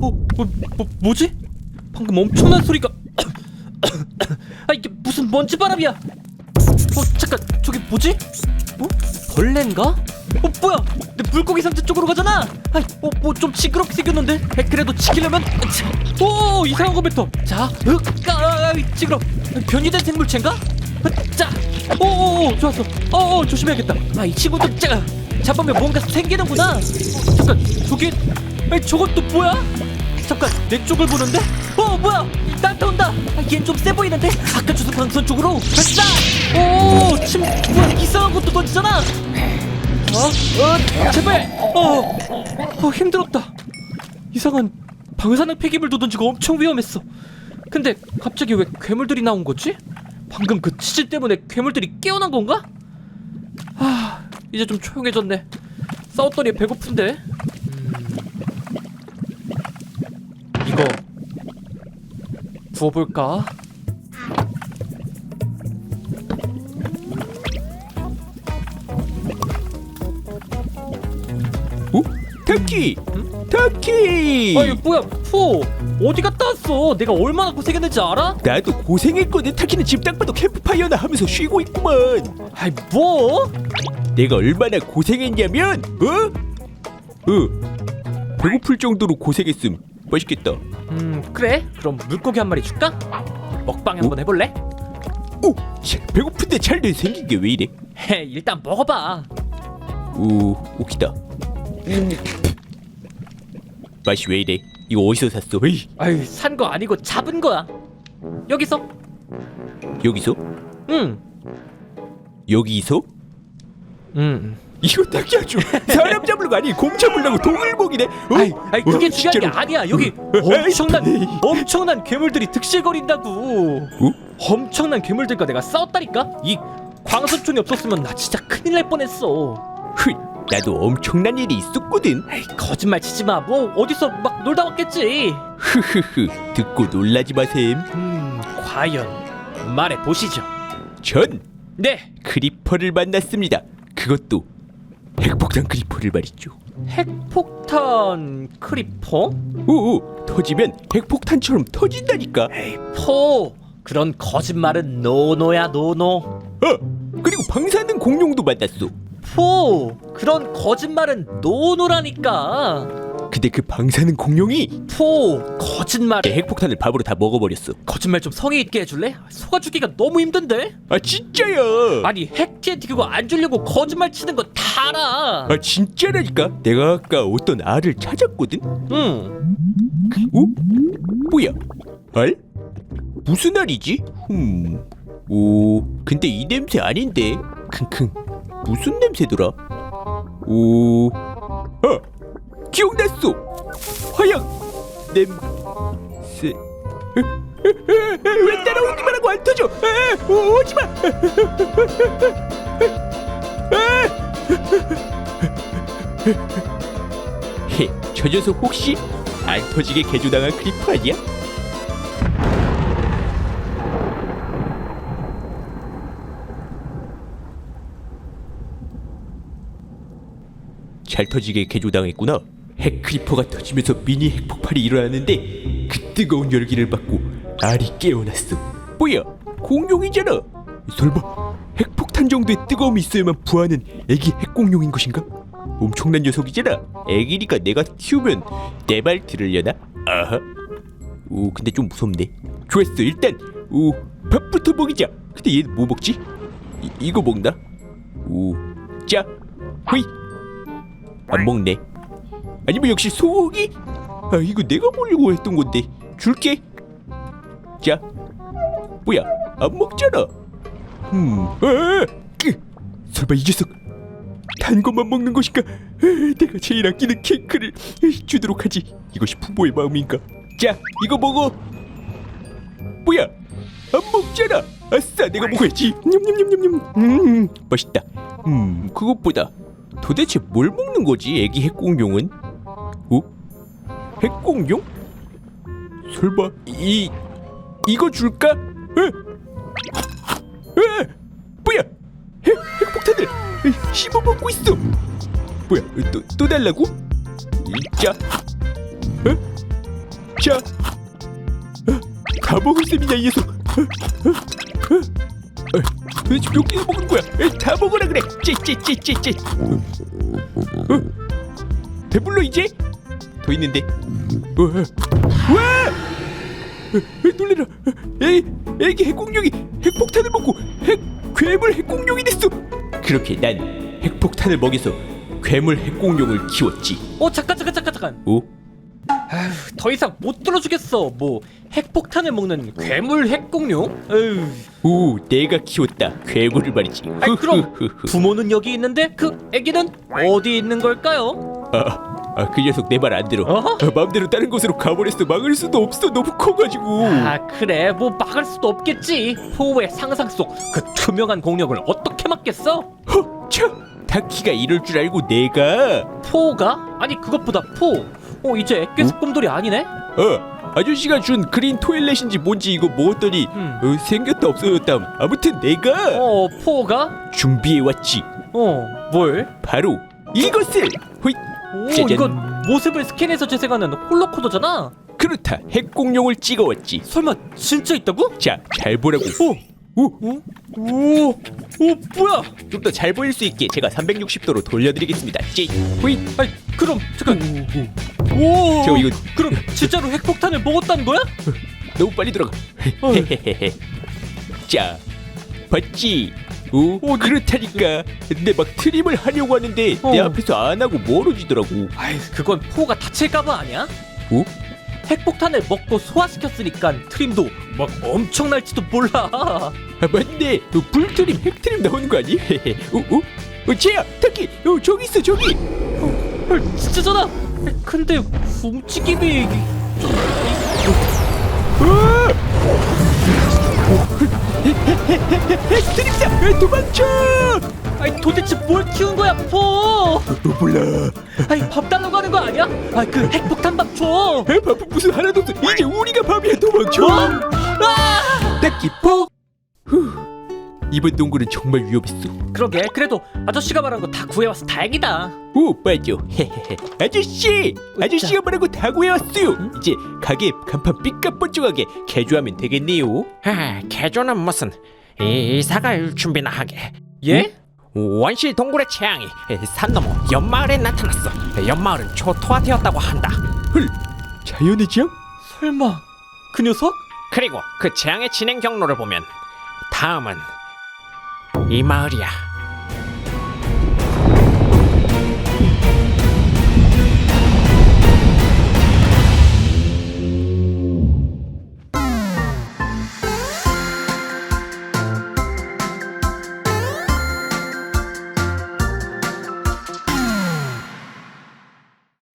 어, 뭐, 뭐, 뭐지? 방금 엄청난 소리가. 아 이게 무슨 먼지 바람이야? 어 잠깐 저기 뭐지? 어 벌레인가? 어 뭐야? 내 물고기 상자 쪽으로 가잖아. 아이 어뭐 좀 징그럽게 생겼는데? 에, 그래도 지키려면 자, 오 이상한 거 뱉어. 자, 흑가 징그러. 변이된 생물체인가? 어, 자, 오오오 좋았어. 어 조심해야겠다. 아 이 친구도 자 잡으면 뭔가 생기는구나. 어, 잠깐 저기, 저건 또 뭐야? 잠깐 내 쪽을 보는데? 어 뭐야? 나한테 온다. 아, 얜좀세 보이는데? 아까 주소 방선 쪽으로 발사 오침 뭐야 이상한 것도 던지잖아. 어? 어 제발. 어, 어 힘들었다. 이상한 방사능 폐기물도 던지고 엄청 위험했어. 근데 갑자기 왜 괴물들이 나온 거지? 방금 그 치질 때문에 괴물들이 깨어난 건가? 아 이제 좀 조용해졌네. 싸웠더니 배고픈데 부어볼까? 어? 타키! 타키! 아이 뭐야 푸 어디 갔다 왔어? 내가 얼마나 고생했는지 알아? 나도 고생했거든 타키는 집 딱 봐도 캠프파이어나 하면서 쉬고 있구만 아이 뭐? 내가 얼마나 고생했냐면 어? 어 배고플 정도로 고생했음 맛있겠다 음 그래 그럼 물고기 한 마리 줄까? 먹방 한번 해볼래? 오! 참, 배고픈데 잘돼 생긴 게 왜 이래 헤 일단 먹어봐 오 오키다 맛이 왜 이래 이거 어디서 샀어 에이, 아유 산 거 아니고 잡은 거야 여기서 여기서? 응 여기서? 음. 이거 딱히 아주 사람 잡으려고 아니 공 잡으려고 동을 먹이네. 어? 아이, 아이 그게 어, 중요한 게 진짜로. 아니야. 여기 에이, 엄청난 엄청난 괴물들이 득실거린다고. 어? 엄청난 괴물들과 내가 싸웠다니까? 이 광선총이 없었으면 나 진짜 큰일 날 뻔했어. 휘, 나도 엄청난 일이 있었거든. 에이 거짓말 치지 마 뭐 어디서 막 놀다 왔겠지? 흐흐흐 듣고 놀라지 마셈. 음 과연 말해 보시죠. 전 네. 크리퍼를 만났습니다. 그것도 핵폭탄 크리퍼를 말이죠. 핵폭탄 크리퍼? 오오 터지면 핵폭탄처럼 터진다니까. 포! 그런 거짓말은 노노야 노노. 어 그리고 방사능 공룡도 만났어. 포! 그런 거짓말은 노노라니까 근데 그 방사능 공룡이 포 거짓말 내 핵폭탄을 밥으로 다 먹어버렸어 거짓말 좀 성의 있게 해줄래? 속아주기가 너무 힘든데 아 진짜야 아니 핵 TNT 그거 안 주려고 거짓말 치는 거 다 알아 아 진짜라니까 내가 아까 어떤 알을 찾았거든 응 어? 뭐야? 알? 무슨 알이지? 흠. 오, 근데 이 냄새 아닌데. 킁킁. 무슨 냄새더라? 오. 아! 기억났어. 화양 냄새. 왜 따라오기만 하고 안 터져? 오지 마. 헤, 저 녀석 혹시 안 터지게 개조당한 크리퍼 아니야? 잘 터지게 개조당했구나. 핵 크리퍼가 터지면서 미니 핵폭발이 일어났는데 그 뜨거운 열기를 받고 알이 깨어났어. 뭐야? 공룡이잖아. 설마 핵폭탄 정도의 뜨거움이 있어야만 부하는 애기 핵공룡인 것인가? 엄청난 녀석이잖아. 애기니까 내가 키우면 내 말 들으려나? 아하. 오 근데 좀 무섭네. 좋았어 일단 오 밥부터 먹이자. 근데 얘는 뭐 먹지? 이, 이거 먹나? 오 짜. 호이. 안 먹네. 아니면 역시 소고기? 아 이거 내가 먹으려고 했던 건데 줄게. 자. 뭐야? 안 먹잖아. 음. 아, 으, 설마 이 녀석 단 것만 먹는 것인가? 에, 내가 제일 아끼는 케이크를 에, 주도록 하지. 이것이 부모의 마음인가? 자, 이거 먹어. 뭐야? 안 먹잖아. 아싸, 내가 먹어야지. 냠냠냠냠냠. 음, 맛있다. 음, 그것보다 도대체 뭘 먹는 거지? 애기 핵공룡은? 어? 핵공룡? 설마 이 이거 줄까? 에? 에? 뭐야? 핵, 핵폭탄을 에, 씹어 먹고 있어. 뭐야? 또, 또 달라고? 자, 에? 자, 어, 다 먹을 셈이냐 이 녀석. 어, 어, 어, 어, 지금 여기서 먹는 거야. 에이, 다 먹으라 그래. 찌찌찌찌찌. 어, 어, 배불러 이제? 더 있는데. 어, 어. 와! 어, 어, 놀래라. 어, 에이, 애기 핵공룡이 핵폭탄을 먹고 핵 괴물 핵공룡이 됐어. 그렇게 난 핵폭탄을 먹여서 괴물 핵공룡을 키웠지. 어 잠깐 잠깐 잠깐 잠깐 오? 아휴 더 이상 못 들어주겠어 뭐 핵폭탄을 먹는 괴물 핵공룡? 에휴 오, 내가 키웠다. 괴물을 말이지. 아이 그럼. 부모는 여기 있는데 그 애기는 어디 있는 걸까요? 아, 아, 그 녀석 내 말 안 들어. 어? 아, 마음대로 다른 곳으로 가버렸어. 막을 수도 없어. 너무 커가지고. 아 그래 뭐 막을 수도 없겠지 포의 상상 속 그 투명한 공룡을 어떻게 막겠어? 허, 참. 다키가 이럴 줄 알고 내가. 포가? 아니 그것보다 포 어, 이제 액괴습 곰돌이 아니네? 어, 아저씨가 준 그린 토일렛인지 뭔지 이거 먹었더니 음. 어, 생겼다 없어졌담. 아무튼 내가 어 포가? 준비해 왔지. 어 뭘? 바로 이것을. 호잇. 오 짜잔. 이건 모습을 스캔해서 재생하는 홀로코더잖아 그렇다. 핵공룡을 찍어왔지. 설마 진짜 있다고? 자, 잘 보라고. 오! 오, 오! 오! 오 뭐야? 좀 더 잘 보일 수 있게 제가 360도로 돌려드리겠습니다. 찌. 호잇. 아니 그럼 잠깐 오! 저 이거 그럼 진짜로 핵폭탄을 먹었다는 거야? 너무 빨리. 어. 헤헤헤헤. 자, 봤지? 오, 어, 그렇다니까. 근데 막 트림을 하려고 하는데 내 어. 앞에서 안 하고 멀어지더라고. 아이 그건 포가 다칠까봐 아니야? 오? 핵폭탄을 먹고 소화시켰으니까 트림도 막 엄청 날지도 몰라 아, 맞네. 어, 불트림, 핵트림 나오는 거 아니? 오, 오, 어, 쟤야, 타키. 어, 저기 있어, 저기. 헐 진짜잖아 근데 움직임이 핵 에, 도망쳐. 아니 도대체 뭘 키운 거야 포 어, 몰라. 아니 밥 달라고 하는 거 아니야? 아그 핵폭탄 밥 줘 에, 밥은 무슨 하나도 없어. 이제 우리가 밥이야, 도망쳐. 어? 아! 타키 포. 후. 이번 동굴은 정말 위험했어. 그러게 그래도 아저씨가 말한 거 다 구해와서 다행이다 오 맞아 헤헤헤 아저씨 아저씨가 뭐라고 다 구해왔어요 이제 가게 간판 삐까뻔쩍하게 개조하면 되겠네요 아, 개조는 무슨 이 사갈 준비나 하게. 예? 원시 동굴의 재앙이 산 너머 연마을에 나타났어. 연마을은 초토화되었다고 한다. 헐 자연의 지향? 설마 그 녀석? 그리고 그 재앙의 진행 경로를 보면 다음은 이 마을이야.